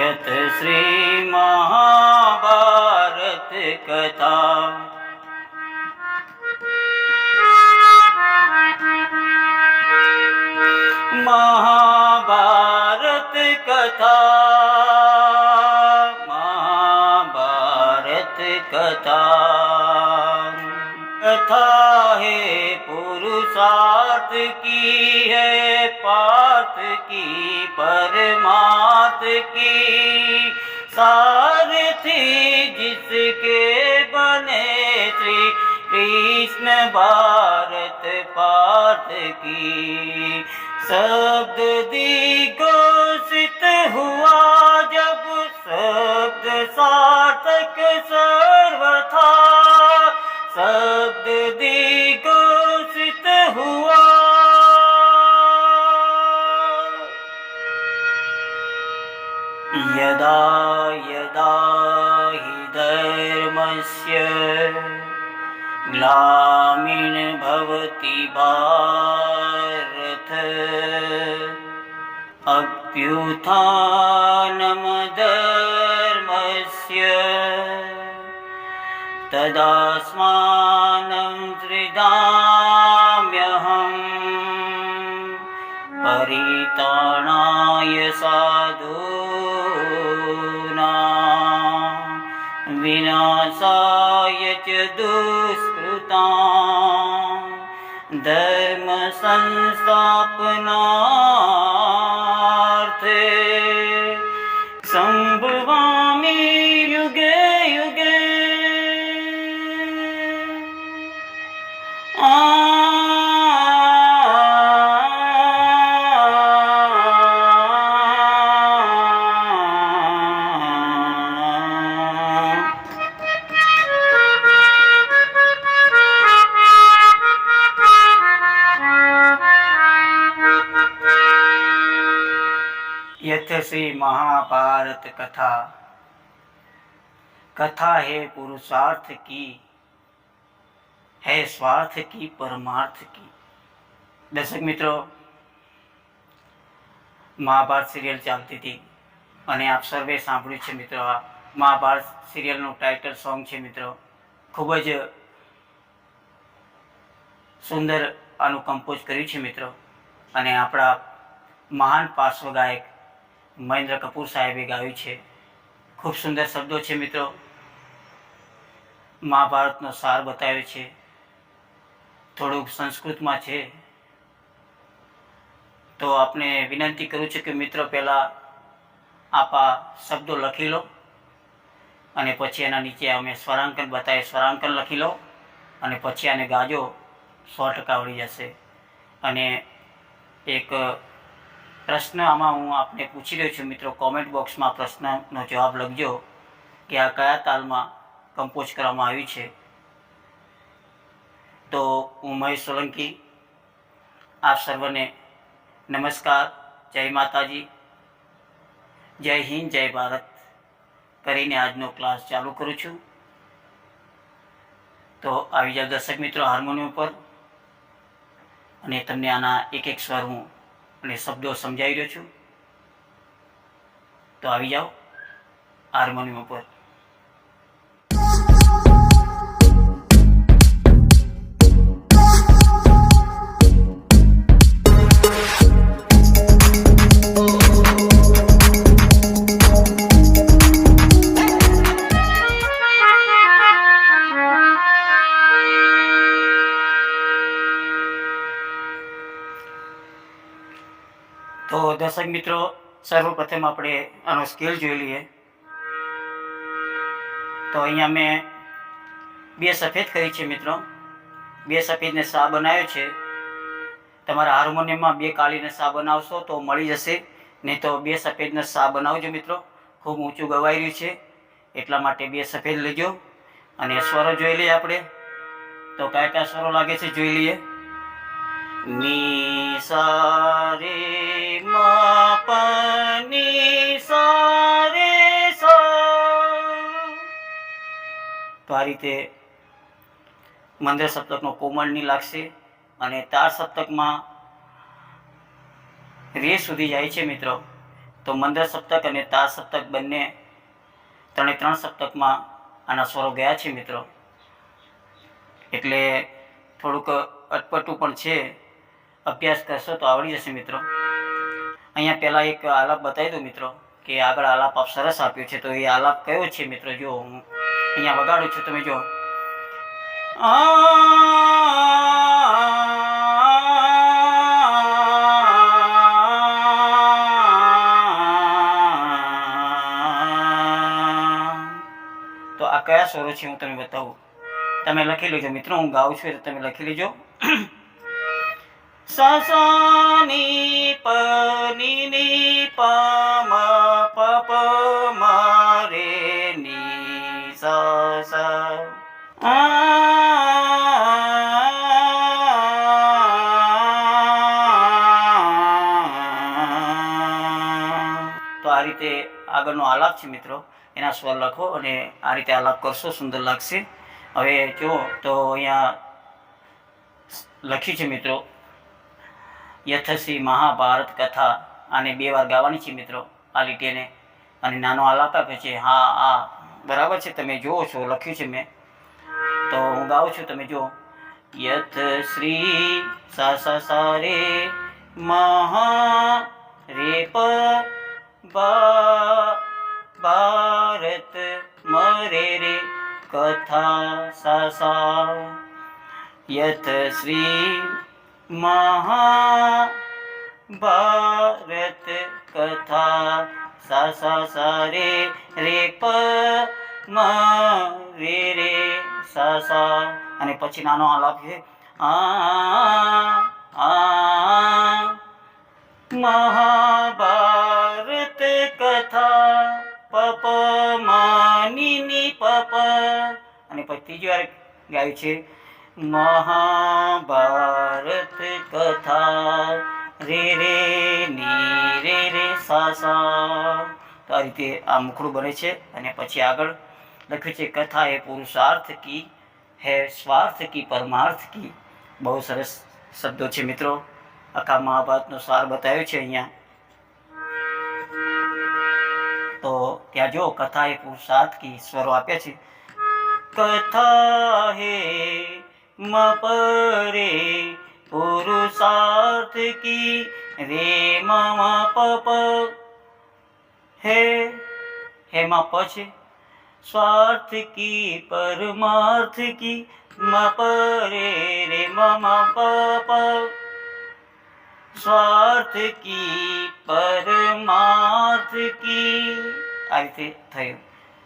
यत श्री महाभारत कथा महाभारत कथा महाभारत कथा कथा है पुरुषार्थ की है पार्थ की परमार्थ की सारथी जिसके बने श्री कृष्ण भारत पार्थ की शब्द दिघोषित हुआ जब शब्द सार्थक सर्वथा। शब्द दिघोषित हुआ। यदा यदा हि धर्मस्य ग्लामिर्भवति भारत अभ्युत्थानमधर्मस्य तदास्मानं सृजाम्यहम् परिताणाय साधूना विनाशाय च दुष्कृता धर्मसंस्थापनार्थे Amen. यथ श्री महाभारत कथा कथा है पुरुषार्थ की है स्वार्थ की परमार्थ की દર્શક મિત્રો મહાભારત સિરિયલ ચાલતી હતી અને આપ સર્વે સાંભળ્યું છે મિત્રો આ મહાભારત સિરિયલનું ટાઇટલ સોંગ છે મિત્રો ખૂબ જ સુંદર આનું કમ્પોઝ કર્યું છે મિત્રો અને આપણા મહાન પાર્શ્વ ગાયક મહેન્દ્ર કપૂર સાહેબે ગાયું છે. ખૂબ સુંદર શબ્દો છે મિત્રો. મહાભારતનો સાર બતાવ્યો છે. થોડુંક સંસ્કૃતમાં છે. તો આપને વિનંતી કરું છું કે મિત્રો પહેલાં આપા શબ્દો લખી લો અને પછી એના નીચે અમે સ્વરાંકન બતાવીએ. સ્વરાંકન લખી લો અને પછી આને ગાજો સો ટકા આવડી જશે. અને એક પ્રશ્ન આમાં હું આપને પૂછી રહ્યો છું. મિત્રો કોમેન્ટ બોક્સમાં પ્રશ્નનો જવાબ લખજો કે આ કયા તાલમાં કમ્પોઝ કરવામાં આવ્યું છે. તો હું મહેશ સોલંકી, આપ સર્વને નમસ્કાર. જય માતાજી. જય હિન્દ, જય ભારત. કરીને આજનો ક્લાસ ચાલુ કરું છું. તો આવી જાઓ દર્શક મિત્રો, હાર્મોનિયમ પર અને તમને આના એક એક સ્વર હું અને શબ્દો સમજાવી રહ્યો છું. તો આવી જાઓ. હાર્મોનિયમ પર દર્શક મિત્રો, સર્વપ્રથમ આપણે આનો સ્કેલ જોઈ લઈએ. તો અહીંયા મેં બે સફેદ કરી છે મિત્રો. બે સફેદને સા બનાવ્યો છે. તમારા હાર્મોનિયમમાં બે કાળીને સા બનાવશો તો મળી જશે. નહીં તો બે સફેદને સા બનાવજો મિત્રો. ખૂબ ઊંચું ગવાઈ રહ્યું છે. એટલા માટે બે સફેદ લેજો. અને સ્વરો જોઈ લઈએ આપણે. તો કયા કયા સ્વરો લાગે છે જોઈ લઈએ. ની, સા તો આ રીતે મંદર સપ્તકનો કોમળની લાગશે અને તાર સપ્તકમાં રે સુધી જાય છે મિત્રો. તો મંદર સપ્તક અને તાર સપ્તક બંને ત્રણે ત્રણ સપ્તકમાં આના સ્વરો ગયા છે મિત્રો. એટલે થોડુંક અટપટું પણ છે. અભ્યાસ કરશો તો આવડી જશે મિત્રો. અહીંયા પહેલાં એક આલાપ બતાવી દઉં મિત્રો. કે આગળ આલાપ આપ સરસ આપ્યો છે. તો એ આલાપ કયો છે મિત્રો? જો હું અહીંયા વગાડું છું, તમે જો. તો આ કયા સ્વરો છે હું તમને બતાવું? તમે લખી લેજો મિત્રો, હું ગાઉં છું તો તમે લખી લેજો. સ સ ની પ ની ની પ મ પ પ મ રે ની સ સ તો આ રીતે આગળનો આલાપ છે મિત્રો એના સ્વર લખો અને આ રીતે આલાપ કરશો સુંદર લાગશે હવે જુઓ તો અહીંયા લખ્યું છે મિત્રો યથસી મહાભારત કથા આને બે વાર ગાવાની છે મિત્રો આ લીટીને. અને નાનો આલાપ આપે છે, હા, આ બરાબર છે, તમે જુઓ છો, લખ્યું છે મેં. તો હું ગાઉં છું, તમે જુઓ. યથ શ્રી સા સા સા રે મહા રે પ ભારત મરે રે કથા સા સા યથ શ્રી મહા ભારત કથા સા સા સા રે રે પ મ રે રે સા સા અને પછી નાનો આલાપ છે. આ આ, મહાભારત કથા પપ માની પપ. અને પછી ત્રીજી વાર ગાય છે. મહાભારત કથા. રે રે, ની, રે રે, સા તો આ રીતે આ મુખડું બને છે અને પછી આગળ લખ્યું છે, કથા એ પુરુષાર્થ કી હે, સ્વાર્થ કી, પરમાર્થ કી. બહુ સરસ શબ્દો છે મિત્રો. આખા મહાભારતનો સાર બતાવ્યો છે અહીંયા. તો ત્યાં જો કથા એ પુરુષાર્થ કી સ્વરો આપ્યા છે. કથા હે મપરે પુરુષાર્થ કી રે મમ પપ હે હે માં છે સ્વાર્થ કી પરમાર્થ કી મપરે રે મમ પપ સ્વાર્થ કી પરમાર્થ કી આ રીતે થયું.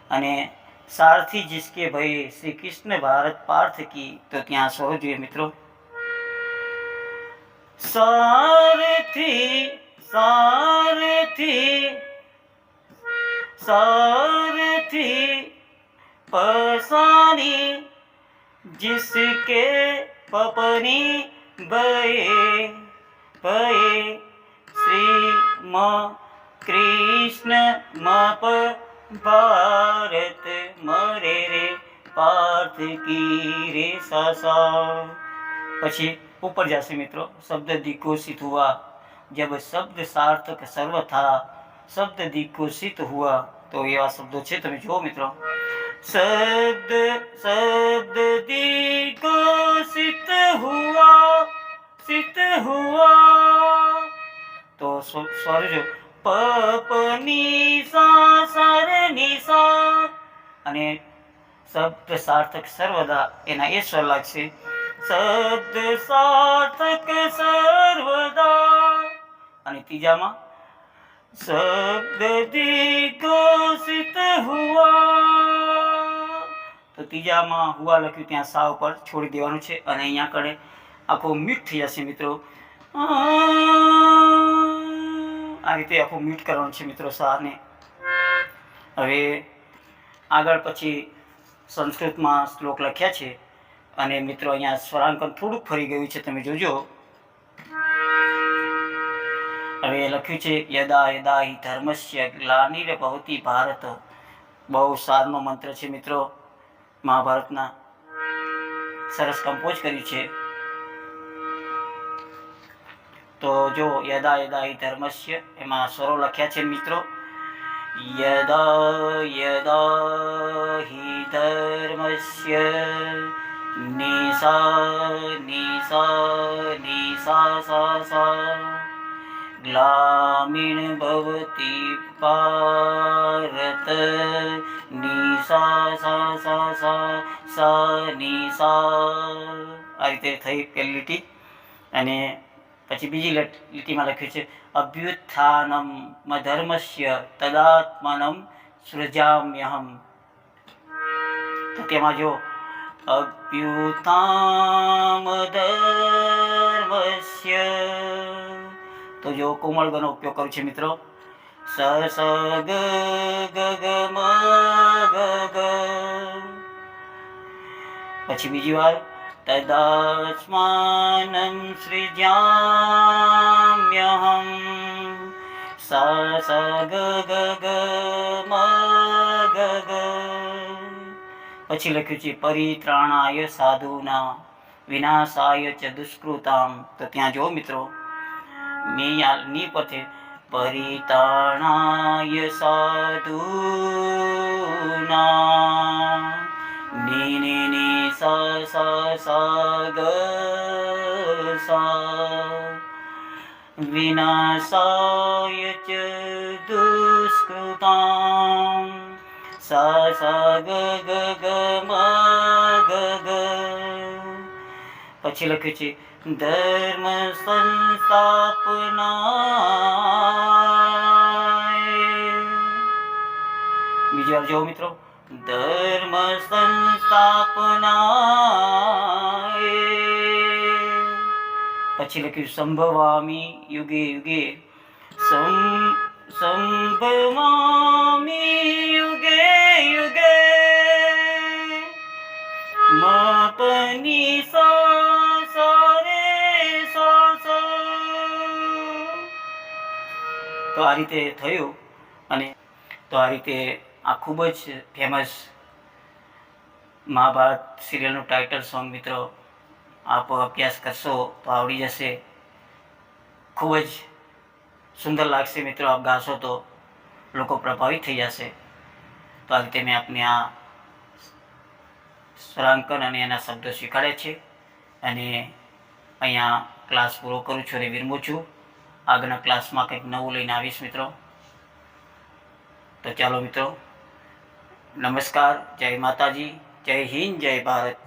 અને સારથી जिसके ભાઈ શ્રી કૃષ્ણ ભારત પાર્થ કી તો ત્યાં સ્વરો જોઈએ મિત્રો સારથી સારથી સારથી પસાની जिसके पपनी भये ભયે શ્રી મ કૃષ્ણ મપ ભારત મરે રે પાર્થ કી રે સા પછી ઉપર જશે મિત્રો, શબ્દ દિકોષિત હુઆ. જબ શબ્દ સાર્થક સર્વથા, શબ્દ દિકોષિત હુઆ. તો એવા શબ્દો છે, તમે જુઓ મિત્રો. શબ્દ શબ્દ દિકોષિત હુઆ સિત હુઆ. તો સોરી જો. પપની સા સર સા અને શબ્દ સાર્થક સર્વદા એના એ સ્વર લાગશે શબ્દ સાર્થક સર્વદા. અને ત્રીજામાં શબ્દ દિકોષિત હુઆ તો ત્રીજામાં હુઆ લખ્યું ત્યાં સા ઉપર છોડી દેવાનું છે અને અહીંયા કડે આખો મીઠ થઈ જશે મિત્રો. આ રીતે આખું મીઠ કરવાનું છે મિત્રો સાને. હવે આગળ પછી સંસ્કૃતમાં શ્લોક લખ્યા છે. અને મિત્રો, અહીંયા સ્વરાંકન થોડુંક ફરી ગયું છે, તમે જોજો. હવે લખ્યું છે, યદા યદા હિ ધર્મસ્ય ગ્લાનિર ભવતી ભારત. બહુ સારનો મંત્ર છે, મિત્રો, મહાભારતના. સરસ કમ્પોઝ કર્યું છે. તો જો, યદા યદા હિ ધર્મસ્ય, એમાં સ્વરો લખ્યા છે, મિત્રો. યદા યદા હિ ધર્મસ્ય નિસા નિસા નિસા સા સા ગ્લામીણ ભવતી ભારત નિશા સા સા સા સા નિશા આ રીતે થઈ પહેલી લીટી અને પછી બીજી લટ- લીટીમાં લખ્યું છે, અભ્યુત્થાનમ ધર્મસ્ય તદાત્મનમ સૃજામ્યહમ. તો તેમાં જો અભ્યુતામ ધર્મસ્ય તો જો કોમળ ગનો ઉપયોગ કરું છે મિત્રો. સ સ ગ ગ ગ મ ગ ગ પછી બીજી વાર ગ મ ગ ગ પછી લખ્યું છે પરિત્રાણાય સાધુના વિનાશાય ચ દુષ્કૃતામ તો ત્યાં જો મિત્રો ની પરથી પરિતાણાય સાધુના સા સા ગ સા વિનાશાય ચ દુષ્કૃતા સા સા ગ ગ ગ મ ગ ગ. પછી લખ્યું છે, ધર્મ સંસ્થાપના બીજી જોવો મિત્રો. ધર્મ સંસ્થાપના પછી લખ્યું સંભવામી યુગે યુગે સંભવામી યુગે યુગે માપની સા સા સા સા. તો આ રીતે થયું અને તો આ રીતે આ ખૂબ જ ફેમસ મહાભારત સિરિયલનું ટાઇટલ સોંગ મિત્રો. આપ અભ્યાસ કરશો તો આવડી જશે. ખૂબ જ સુંદર લાગશે મિત્રો આપ ગાશો તો. લોકો પ્રભાવિત થઈ જશે. તો આ રીતે મેં આપને આ સ્વરાંકન અને એના શબ્દો શીખવાડે છે. અને અહીંયા ક્લાસ પૂરો કરું છું અને વિરમું છું. આગળના ક્લાસમાં કંઈક નવું લઈને આવીશ મિત્રો. તો ચાલો મિત્રો નમસ્કાર જય માતાજી જય હિન્દ જય ભારત.